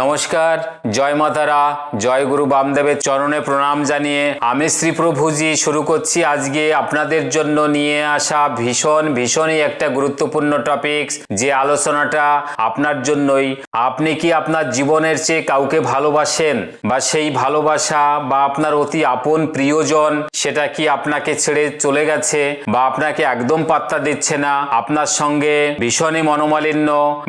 নমস্কার, জয় মাতারা, জয় গুরু বামদেবের চরণে প্রণাম জানিয়ে আমি শ্রী প্রভুজি শুরু করছি আজকে আপনাদের জন্য নিয়ে আসা ভীষণ, ভীষণই একটা গুরুত্বপূর্ণ টপিকস যে আলোচনাটা আপনার জন্যই। আপনি কি আপনার জীবনের চেয়ে কাউকে ভালোবাসেন? বা সেই ভালোবাসা বা আপনার অতি আপন প্রিয়জন, সেটা কি আপনাকে ছেড়ে চলে গেছে? বা আপনাকে একদম পাত্তা দিচ্ছে না? আপনার সঙ্গে ভীষণই মনোমালিন্য,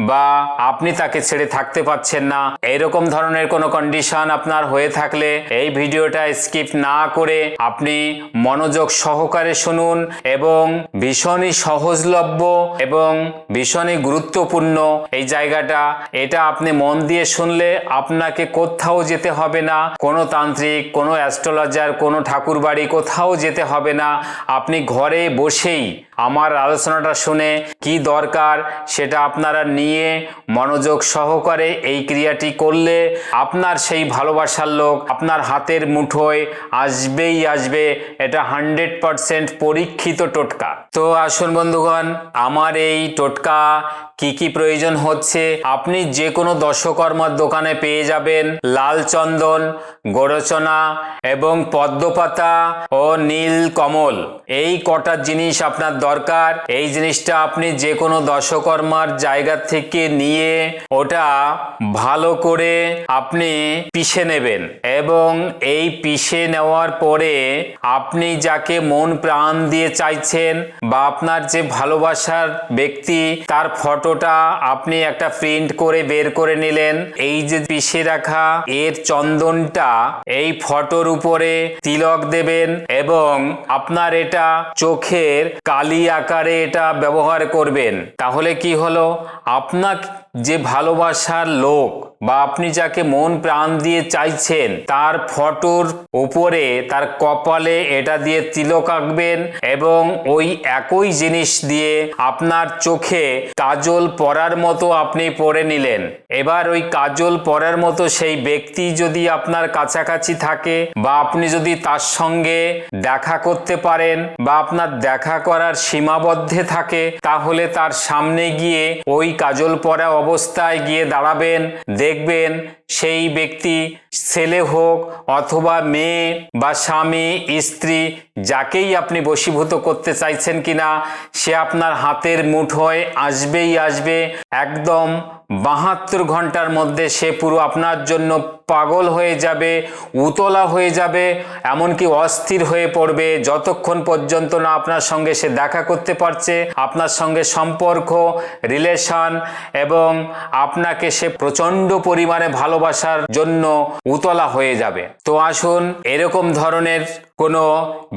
বা আপনি তাকে ছেড়ে থাকতে পারছেন না? এরকম ধরনের কোনো কন্ডিশন আপনার হয়ে থাকলে এই ভিডিওটা স্কিপ না করে আপনি মনোযোগ সহকারে শুনুন এবং ভীষণই সহজলভ্য এবং ভীষণই গুরুত্বপূর্ণ এই জায়গাটা। এটা আপনি মন দিয়ে শুনলে আপনাকে কোথাও যেতে হবে না। কোনো তান্ত্রিক, কোনো অ্যাস্ট্রোলজার কোনো ঠাকুর বাড়ি কোথাও যেতে হবে না। আপনি ঘরে বসেই আমার আলোচনাটা শুনে কি দরকার সেটা আপনারা নিয়ে মনোযোগ সহকারে এই ক্রিয়াটি করলে আপনার সেই ভালোবাসার লোক আপনার হাতের মুঠোয় আসবেই আসবে। এটা হান্ড্রেড পারসেন্ট পরীক্ষিত টোটকা। তো আসুন বন্ধুগণ, আমার এই টোটকা কি কি প্রয়োজন হচ্ছে? আপনি যে কোনো দশকর্মার দোকানে পেয়ে যাবেন লাল চন্দন, গোরচনা এবং পদ্মপাতা ও নীল কমল। এই কটা জিনিস আপনার দরকার। এই জিনিসটা আপনি যে কোনো দশকর্মার জায়গা থেকে নিয়ে ওটা ভালো করে আপনি পিষে নেবেন এবং এই পিষে নেওয়ার পরে আপনি যাকে মন প্রাণ দিয়ে চাইছেন বা আপনার যে ভালোবাসার ব্যক্তি, তার ফটোটা আপনি একটা প্রিন্ট করে বের করে নিলেন। এই যে পিষে রাখা এর চন্দনটা এই ফটোর উপরে তিলক দেবেন এবং আপনার এটা চোখের কালি আকারে এটা ব্যবহার করবেন। তাহলে কি হলো? আপনার যে ভালোবাসার লোক বা আপনি যাকে মন প্রাণ দিয়ে চাইছেন, তার ফটোর উপরে, তার কপালে এটা দিয়ে তিলক আঁকবেন এবং ওই একই জিনিস দিয়ে আপনার চোখে কাজল পরার মতো আপনি পরে নিলেন। এবার ওই কাজল পরার মতো সেই ব্যক্তি যদি আপনার কাছাকাছি থাকে বা আপনি যদি তার সঙ্গে দেখা করতে পারেন বা আপনার দেখা করার সীমাবদ্ধে থাকে, তাহলে তার সামনে গিয়ে ওই কাজল পরা অবস্থায় গিয়ে দাঁড়াবেন, দেখবেন সেই ব্যক্তি ছেলে হোক অথবা মেয়ে বা স্বামী, স্ত্রী, যাকেই আপনি বশীভূত করতে চাইছেন কিনা, সে আপনার হাতের মুঠোয় আসবেই আসবে। একদম বাহাত্তর ঘণ্টার মধ্যে সে পুরো আপনার জন্য পাগল হয়ে যাবে, উতলা হয়ে যাবে, এমনকি অস্থির হয়ে পড়বে। যতক্ষণ পর্যন্ত না আপনার সঙ্গে সে দেখা করতে পারছে, আপনার সঙ্গে সম্পর্ক রিলেশন এবং আপনাকে সে প্রচণ্ড পরিমাণে ভালোবাসার জন্য উতলা হয়ে যাবে। তো আসুন, এরকম ধরনের কোনো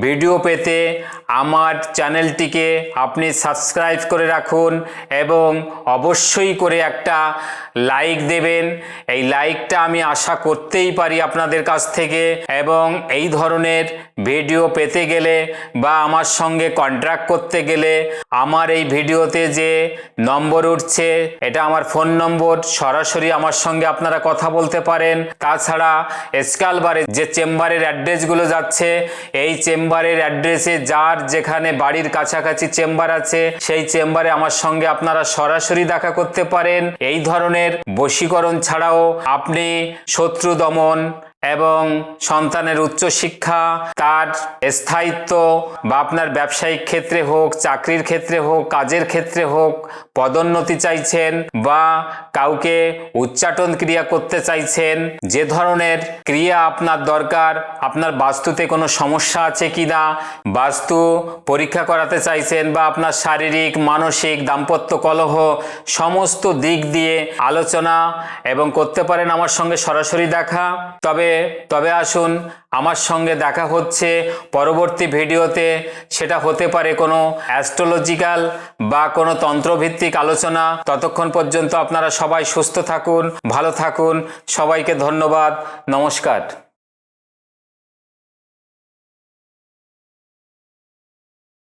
ভিডিও পেতে আমার চ্যানেলটিকে আপনি সাবস্ক্রাইব করে রাখুন এবং অবশ্যই করে একটা লাইক দেবেন। এই লাইকটা আমি আশা করতেই পারি আপনাদের কাছ থেকে এবং এই ধরনের ভিডিও পেতে গেলে বা আমার সঙ্গে কন্ট্রাক্ট করতে গেলে আমার এই ভিডিওতে যে নম্বর উঠছে, এটা আমার ফোন নম্বর, সরাসরি আমার সঙ্গে আপনারা কথা বলতে পারেন। তাছাড়া স্কালবারে যে চেম্বারের অ্যাড্রেসগুলো যাচ্ছে এই চেম্বারের অ্যাড্রেসে যার যেখানে বাড়ির কাছাকাছি চেম্বার আছে, সেই চেম্বারে আমার সঙ্গে আপনারা সরাসরি দেখা করতে পারেন। এই ধরনের বশীকরণ ছাড়াও আপনি শত্রু দমন এবং সন্তানের উচ্চশিক্ষা, তার স্থায়িত্ব বা আপনার ব্যবসায়িক ক্ষেত্রে হোক, চাকরির ক্ষেত্রে হোক, কাজের ক্ষেত্রে হোক, পদোন্নতি চাইছেন বা কাউকে উচ্চাটন ক্রিয়া করতে চাইছেন, যে ধরনের ক্রিয়া আপনার দরকার, আপনার বাস্তুতে কোনো সমস্যা আছে কি না বাস্তু পরীক্ষা করাতে চাইছেন বা আপনার শারীরিক, মানসিক, দাম্পত্য কলহ সমস্ত দিক দিয়ে আলোচনা এবং করতে পারেন আমার সঙ্গে সরাসরি দেখা। তবে তবে আসুন, আমার সঙ্গে দেখা হচ্ছে পরবর্তী ভিডিওতে। সেটা হতে পারে কোনো অ্যাস্ট্রোলজিক্যাল বা কোনো তন্ত্রভিত্তিক আলোচনা। ততক্ষণ পর্যন্ত আপনারা সবাই সুস্থ থাকুন, ভালো থাকুন। সবাইকে ধন্যবাদ। নমস্কার।